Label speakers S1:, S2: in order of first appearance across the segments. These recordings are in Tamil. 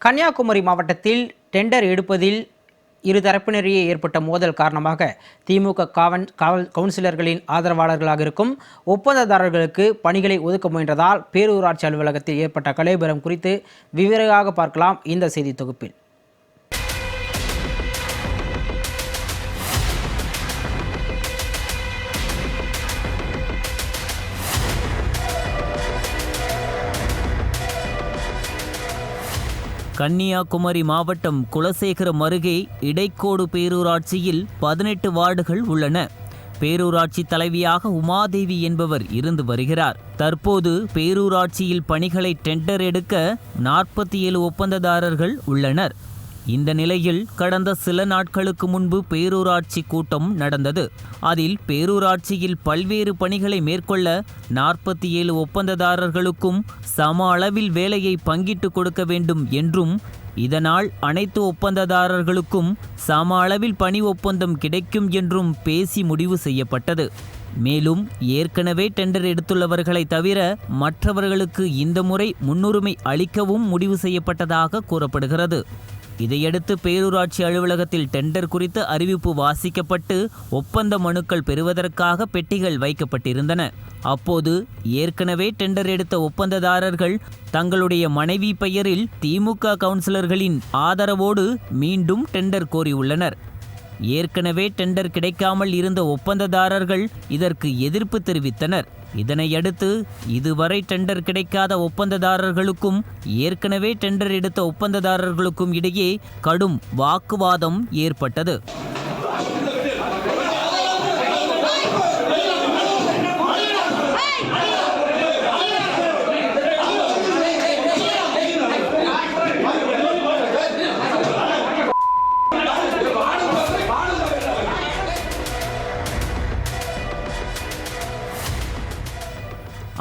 S1: கன்னியாகுமரி மாவட்டத்தில் டெண்டர் எடுப்பதில் இருதரப்பினரிடையே ஏற்பட்ட மோதல் காரணமாக திமுக காவன் காவல் கவுன்சிலர்களின் ஆதரவாளர்களாக இருக்கும் ஒப்பந்ததாரர்களுக்கு பணிகளை ஒதுக்க முயன்றதால் பேரூராட்சி அலுவலகத்தில் ஏற்பட்ட கலைபுரம் குறித்து விவரமாக பார்க்கலாம் இந்த செய்தி தொகுப்பில்.
S2: கன்னியாகுமரி மாவட்டம் குலசேகரம் அருகே இடைக்கோடு பேரூராட்சியில் பதினெட்டு வார்டுகள் உள்ளன. பேரூராட்சி தலைவியாக உமாதேவி என்பவர் இருந்து வருகிறார். தற்போது பேரூராட்சியில் பணிகளை டெண்டர் எடுக்க நாற்பத்தி ஏழு ஒப்பந்ததாரர்கள் உள்ளனர். இந்த நிலையில் கடந்த சில நாட்களுக்கு முன்பு பேரூராட்சி கூட்டம் நடந்தது. அதில் பேரூராட்சியில் பல்வேறு பணிகளை மேற்கொள்ள நாற்பத்தி ஏழு ஒப்பந்ததாரர்களுக்கும் சம அளவில் வேலையை பங்கிட்டு கொடுக்க வேண்டும் என்றும் இதனால் அனைத்து ஒப்பந்ததாரர்களுக்கும் சம அளவில் பணி ஒப்பந்தம் கிடைக்கும் என்றும் பேசி முடிவு செய்யப்பட்டது. மேலும் ஏற்கனவே டெண்டர் எடுத்துள்ளவர்களை தவிர மற்றவர்களுக்கு இந்த முறை முன்னுரிமை அளிக்கவும் முடிவு செய்யப்பட்டதாக கூறப்படுகிறது. இதையடுத்து பேரூராட்சி அலுவலகத்தில் டெண்டர் குறித்து அறிவிப்பு வாசிக்கப்பட்டு ஒப்பந்த மனுக்கள் பெறுவதற்காக பெட்டிகள் வைக்கப்பட்டிருந்தன. அப்போது ஏற்கனவே டெண்டர் எடுத்த ஒப்பந்ததாரர்கள் தங்களுடைய மனைவி பெயரில் திமுக கவுன்சிலர்களின் ஆதரவோடு மீண்டும் டெண்டர் கோரியுள்ளனர். ஏற்கனவே டெண்டர் கிடைக்காமல் இருந்த ஒப்பந்ததாரர்கள் இதற்கு எதிர்ப்பு தெரிவித்தனர். இதனையடுத்து இதுவரை டெண்டர் கிடைக்காத ஒப்பந்ததாரர்களுக்கும் ஏற்கனவே டெண்டர் எடுத்த ஒப்பந்ததாரர்களுக்கும் இடையே கடும் வாக்குவாதம் ஏற்பட்டது.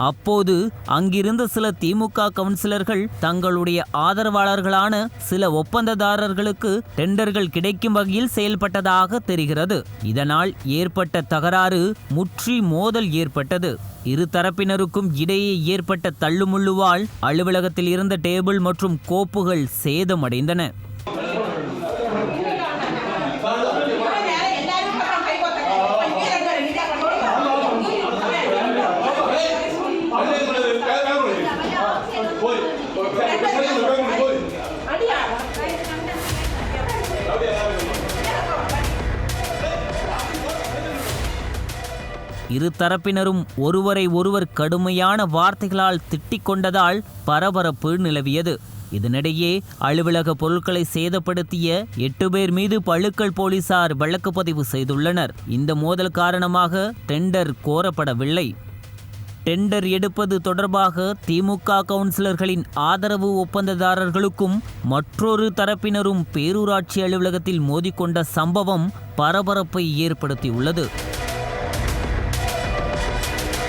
S2: அப்போது அங்கிருந்த சில திமுக கவுன்சிலர்கள் தங்களுடைய ஆதரவாளர்களான சில ஒப்பந்ததாரர்களுக்கு டெண்டர்கள் கிடைக்கும் வகையில் செயல்பட்டதாக தெரிகிறது. இதனால் ஏற்பட்ட தகராறு முற்றி மோதல் ஏற்பட்டது. இரு தரப்பினருக்கும் இடையே ஏற்பட்ட தள்ளுமுள்ளுவால் அலுவலகத்தில் இருந்த டேபிள் மற்றும் கோப்புகள் சேதமடைந்தன. இரு தரப்பினரும் ஒருவரை ஒருவர் கடுமையான வார்த்தைகளால் திட்டிக் கொண்டதால் பரபரப்பு நிலவியது. இதனிடையே அலுவலக பொருட்களை சேதப்படுத்திய எட்டு பேர் மீது பழுக்கல் போலீசார் வழக்கு பதிவு செய்துள்ளனர். இந்த மோதல் காரணமாக டெண்டர் கோரப்படவில்லை. டெண்டர் எடுப்பது தொடர்பாக திமுக கவுன்சிலர்களின் ஆதரவு ஒப்பந்ததாரர்களுக்கும் மற்றொரு தரப்பினரும் பேரூராட்சி அலுவலகத்தில் மோதிக்கொண்ட சம்பவம் பரபரப்பை ஏற்படுத்தியுள்ளது.